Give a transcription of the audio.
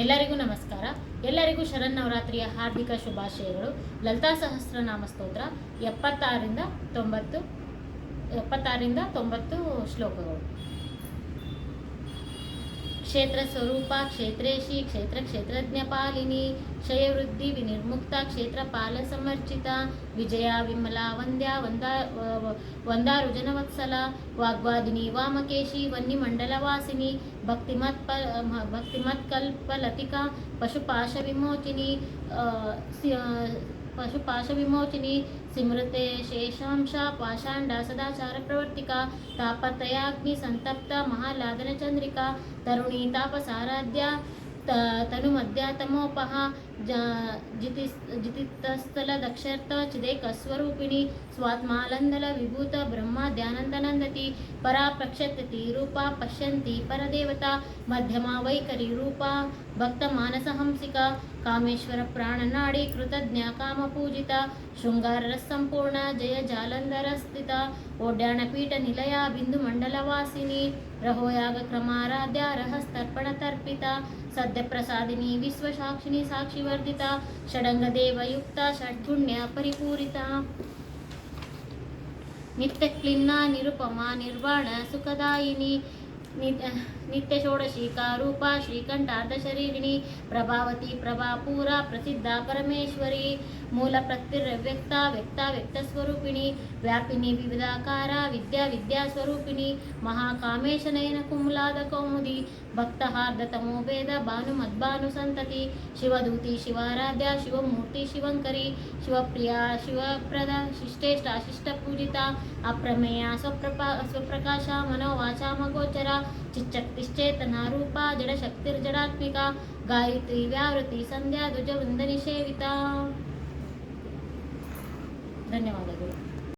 ಎಲ್ಲರಿಗೂ ನಮಸ್ಕಾರ. ಎಲ್ಲರಿಗೂ ಶರನ್ನವರಾತ್ರಿಯ ಹಾರ್ದಿಕ ಶುಭಾಶಯಗಳು. ಲಲಿತಾ ಸಹಸ್ರನಾಮ ಸ್ತೋತ್ರ ಎಪ್ಪತ್ತಾರರಿಂದ ತೊಂಬತ್ತು ಎಪ್ಪತ್ತಾರರಿಂದ ತೊಂಬತ್ತು ಶ್ಲೋಕಗಳು. క్షేత్రస్వరూప క్షేత్రేషి క్షేత్రక్షేత్రజ్ఞపాలిని క్షయవృద్ధి వినిర్ముక్త క్షేత్రపాల సమర్చిత విజయ విమల వంద్యా వందా వందారుజనవత్సల వాగ్వాదిని వామకేశి వన్నిమండలవాసిని భక్తిమత్ భక్తిమత్కల్పలతిక పశుపాశ విమోచిని పశుపాశవిమోచిని స్మృతే శేషాంశ పాషాండ సదాచార ప్రవర్తిక తాపతయాగ్ని సంతప్త మహాలాదన చంద్రిక తరుణీ తాపసారాధ్య తనుమధ్యాతమోపహ ಆ, ಪಶುಪಾಶ ವಿಮೋಚಿನಿ ಸಿಮೃತೆ ಶೇಷಾಂಶ ಪಾಷಾಂಡ ಸದಾಚಾರ ಪ್ರವರ್ತಿಕ ತಾಪತ್ರಯಾಗ್ನಿ ಸಂತಪ್ತ ಮಹಾಲಾದನ ಚಂದ್ರಿಕಾ ತರುಣಿ ತಾಪಸಾರಾಧ್ಯ ತ ತನು ಮಧ್ಯಾತಮೋಪಹ ಜ ಜಿತಿ ಜಿತಿತಸ್ಥಲ ದಕ್ಷರ್ಥ ಚಿದೇಕಸ್ವರೂಪಿಣಿ ಸ್ವಾತ್ಮಾಲಂದಲ ವಿಭೂತ ಬ್ರಹ್ಮ ಧ್ಯಾನಂದನಂದತಿ ಪರಾ ಪ್ರಕ್ಷತತಿ ರೂಪ ಪಶ್ಯಂತಿ ಪರದೇವತಾ ಮಧ್ಯಮ ವೈಖರಿ ರೂಪ ಭಕ್ತ ಮಾನಸ ಹಂಸಿಕ ಕಾಮೇಶ್ವರ ಪ್ರಾಣನಾಡಿ ಕೃತಜ್ಞ ಕಾಮ ಪೂಜಿತ ಶೃಂಗಾರ ಸಂಪೂರ್ಣ ಜಯ ಜಾಲಂಧರ ಸ್ಥಿತ. ಓಡ್ಯಾಣ ಪೀಠ ನಿಲಯ, ಬಿಂದು ಮಂಡಲ ವಾಸಿನಿ. ರಹೋಯಾಗ ಕ್ರಮಾರಾಧ್ಯ, ರಹಸ್ತರ್ಪಣ ತರ್ಪಿತ. ಸದ್ಯ ಪ್ರಸಾದಿನಿ ವಿಶ್ವಸಾಕ್ಷಿಣಿ ಸಾಕ್ಷಿವರ್ಧಿತ ಷಡಂಗ ದೇವಯುಕ್ತ ಷಡ್ಗುಣ್ಯ ಪರಿಪೂರಿತ. ನಿತ್ಯ ಕ್ಲಿನ್ನ ನಿರುಪಮ, ನಿರ್ವಾಣ, ಸುಖದಾಯಿನಿ. నిత్యషోडशीका रूपा श्रीकण्ठार्धशरीरिणी प्रभावती प्रभापूरा प्रसिद्धा परमेश्वरी मूलप्रत्यव्यक्ता व्यक्ता व्यक्तस्वरूपिणी व्यापिनी विविधाकारा विद्या विद्यास्वरूपिणी महाकामेशनयन कुमुलादकौमुदी भक्तहार्दतमोभेद भानुमद्भानुसन्तति शिवदूती शिवाराध्या शिवमूर्ति शिवङ्करी शिवप्रिया शिवप्रदा शिष्टेष्टाशिष्टपूजिता अप्रमेया स्वप्रपा स्वप्रकाशा मनोवाचामगोचरा चिच्चक्तिश्चेतनारूपा जडशक्तिर्जडात्मिका गायत्री व्यावृती संध्या ध्वजवृंदनिषेविता धन्यवाद